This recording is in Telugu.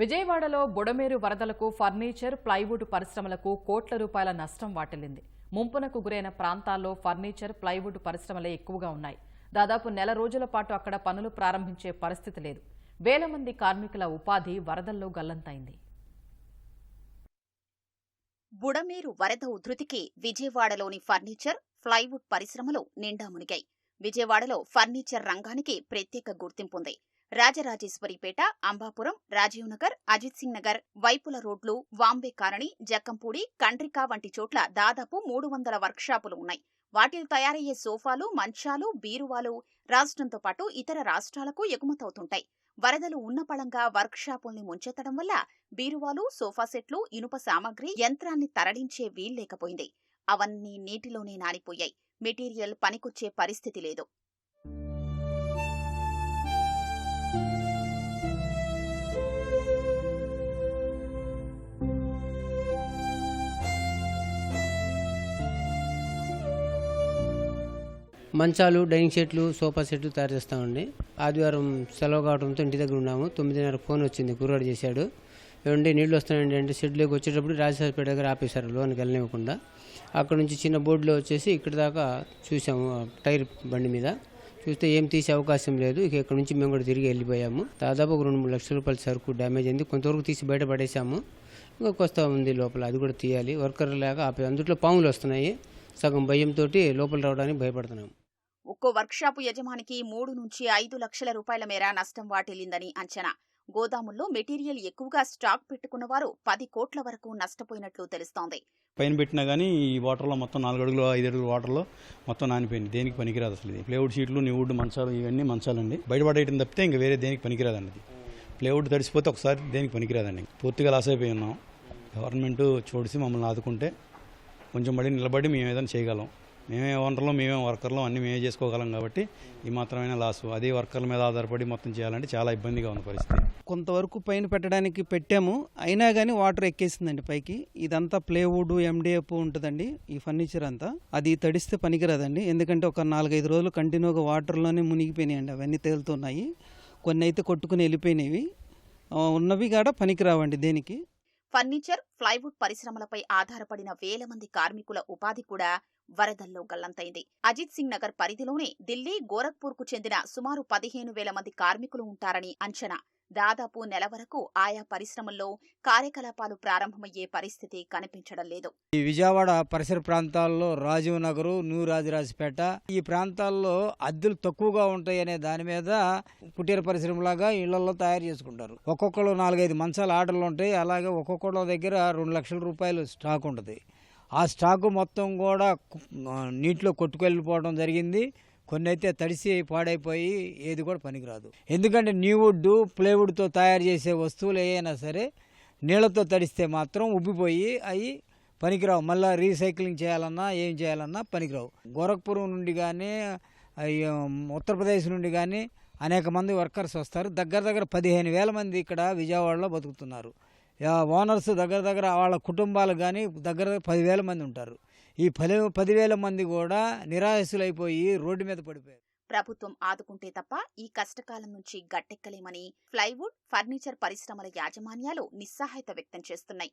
విజయవాడలో బుడమేరు వరదలకు ఫర్నిచర్ ప్లైవుడ్ పరిశ్రమలకు కోట్ల రూపాయల నష్టం వాటిల్లింది. ముంపునకు గురైన ప్రాంతాల్లో ఫర్నిచర్ ప్లైవుడ్ పరిశ్రమలే ఎక్కువగా ఉన్నాయి. దాదాపు నెల రోజుల పాటు అక్కడ పనులు ప్రారంభించే పరిస్థితి లేదు. వేల మంది కార్మికుల ఉపాధి వరదల్లో గల్లంతైంది. బుడమేరు వరద ఉధృతికి విజయవాడలోని ఫర్నిచర్ ప్లైవుడ్ పరిశ్రమలు నిండా మునిగాయి. విజయవాడలో ఫర్నిచర్ రంగానికి ప్రత్యేక గుర్తింపుంది రాజరాజేశ్వరిపేట అంబాపురం రాజీవ్ నగర్ అజిత్ సింగ్ నగర్ వైపుల రోడ్లు వాంబే కాలనీ జక్కంపూడి కండ్రికా వంటి చోట్ల దాదాపు మూడు వందల వర్క్షాపులు ఉన్నాయి. వాటిలో తయారయ్యే సోఫాలు మంచాలు బీరువాలు రాష్ట్రంతో పాటు ఇతర రాష్ట్రాలకు ఎగుమతవుతుంటాయి. వరదలు ఉన్నపళంగా వర్క్షాపుల్ని ముంచెత్తడం వల్ల బీరువాలు సోఫా సెట్లు ఇనుప సామాగ్రి యంత్రాన్ని తరలించే వీల్లేకపోయింది అవన్నీ నీటిలోనే నానిపోయాయి. మెటీరియల్ పనికొచ్చే పరిస్థితి లేదు. మంచాలు డైనింగ్ సెట్లు సోఫా సెట్లు తయారు చేస్తామండి. ఆదివారం సెలవు కావడంతో ఇంటి దగ్గర ఉన్నాము. తొమ్మిదిన్నర ఫోన్ వచ్చింది కుర్రాడు చేశాడు. ఏమండి నీళ్ళు వస్తున్నాయండి అంటే షెడ్లోకి వచ్చేటప్పుడు రాజశేఖరపేట దగ్గర ఆపేశారు లోన్కి వెళ్ళనివ్వకుండా. అక్కడ నుంచి చిన్న బోర్డులో వచ్చేసి ఇక్కడ దాకా చూసాము టైర్ బండి మీద. చూస్తే ఏం తీసే అవకాశం లేదు. ఇక ఇక్కడ నుంచి మేము కూడా తిరిగి వెళ్ళిపోయాము. దాదాపు ఒక రెండు మూడు లక్షల రూపాయల సరుకు డ్యామేజ్ అయింది. కొంతవరకు తీసి బయట పడేసాము ఇంకా కొస్తా ఉంది లోపల అది కూడా తీయాలి. వర్కర్ లేక అందులో అందుట్లో పాములు వస్తున్నాయి. సగం భయంతో లోపల రావడానికి భయపడుతున్నాం. ఒక్కో వర్క్షాపు యజమానికి మూడు నుంచి ఐదు లక్షల రూపాయల మేర నష్టం వాటిల్లిందని అంచనా. గోదాముల్లో మెటీరియల్ ఎక్కువగా స్టాక్ పెట్టుకున్న వారు పది కోట్ల వరకు నష్టపోయినట్లు తెలుస్తోంది. పైన పెట్టినా కానీ ఈ వాటర్లో మొత్తం నాలుగు అడుగులు ఐదు అడుగులు వాటర్లో మొత్తం నానిపోయింది. దేనికి పనికిరాదు అసలు ఇది. ప్లేవుడ్ షీట్లు వుడ్ మంచాలు ఇవన్నీ మంచాలండి. బయటపడేయడం తప్పితే ఇంకా వేరే దేనికి పనికిరాదండి ఇది. ప్లేవుడ్ తడిసిపోతే ఒకసారి దేనికి పనికిరాదండి. పూర్తిగా లాస్ అయిపోయి ఉన్నాం. గవర్నమెంట్ చూడిసి మమ్మల్ని ఆదుకుంటే కొంచెం మళ్ళీ నిలబడి మేము ఏదైనా చేయగలం. మేమే ఓనర్లు మేమే వర్కర్లు అన్నీ మేమే చేసుకోగలం కాబట్టి ఈ మాత్రమైన లాసు. అదే వర్కర్ల మీద ఆధారపడి మొత్తం చేయాలంటే చాలా ఇబ్బందిగా ఉన్న పరిస్థితి. కొంతవరకు పైన పెట్టడానికి పెట్టాము. అయినా కానీ వాటర్ ఎక్కేసిందండి పైకి. ఇదంతా ప్లేవుడ్ ఎండిఎఫ్ ఉంటుందండి ఈ ఫర్నిచర్ అంతా. అది తడిస్తే పనికిరాదండి. ఎందుకంటే ఒక నాలుగైదు రోజులు కంటిన్యూగా వాటర్లోనే మునిగిపోయినాయండి. అవన్నీ తేలుతున్నాయి. కొన్ని అయితే కొట్టుకుని వెళ్ళిపోయినవి. ఉన్నవి కాడ పనికిరావండి దేనికి. ఫర్నిచర్ ప్లైవుడ్ పరిశ్రమలపై ఆధారపడిన వేల మంది కార్మికుల ఉపాధి కూడా వరదల్లో గల్లంతైంది. అజిత్ సింగ్ నగర్ పరిధిలోనే ఢిల్లీ గోరఖ్పూర్కు చెందిన సుమారు పదిహేను వేల మంది కార్మికులు ఉంటారని అంచనా. దాదాపు నెల వరకు ఆయా పరిశ్రమల్లో కార్యకలాపాలు ప్రారంభమయ్యే పరిస్థితి కనిపించడం లేదు. ఈ విజయవాడ పరిసర ప్రాంతాల్లో రాజీవ్ నగరు న్యూ రాజరాజపేట ఈ ప్రాంతాల్లో అద్దెలు తక్కువగా ఉంటాయి అనే దాని మీద కుటీర పరిశ్రమలాగా ఇళ్ళలో తయారు చేసుకుంటారు. ఒక్కొక్కరు నాలుగైదు మంచాల ఆర్డర్లు ఉంటాయి. అలాగే ఒక్కొక్కళ్ళ దగ్గర రెండు లక్షల రూపాయలు స్టాక్ ఉంటుంది. ఆ స్టాక్ మొత్తం కూడా నీటిలో కొట్టుకెళ్ళిపోవడం జరిగింది. కొన్ని అయితే తడిసి పాడైపోయి ఏది కూడా పనికిరాదు. ఎందుకంటే న్యూవుడ్ ప్లేవుడ్తో తయారు చేసే వస్తువులు ఏవైనా సరే నీళ్ళతో తడిస్తే మాత్రం ఉబ్బిపోయి అవి పనికిరావు. మళ్ళీ రీసైక్లింగ్ చేయాలన్నా ఏం చేయాలన్నా పనికిరావు. గోరఖ్పూర్ నుండి కానీ ఉత్తరప్రదేశ్ నుండి కానీ అనేక మంది వర్కర్స్ వస్తారు. దగ్గర దగ్గర పదిహేను వేల మంది ఇక్కడ విజయవాడలో బతుకుతున్నారు. ఓనర్స్ దగ్గర దగ్గర వాళ్ళ కుటుంబాలు కానీ దగ్గర దగ్గర పదివేల మంది ఉంటారు. ఈ పది పదివేల మంది కూడా నిరాశలైపోయి రోడ్డు మీద పడిపోయారు. ప్రభుత్వం ఆదుకుంటే తప్ప ఈ కష్టకాలం నుంచి గట్టెక్కలేమని ప్లైవుడ్ ఫర్నిచర్ పరిశ్రమల యాజమాన్యాలు నిస్సహాయత వ్యక్తం చేస్తున్నాయి.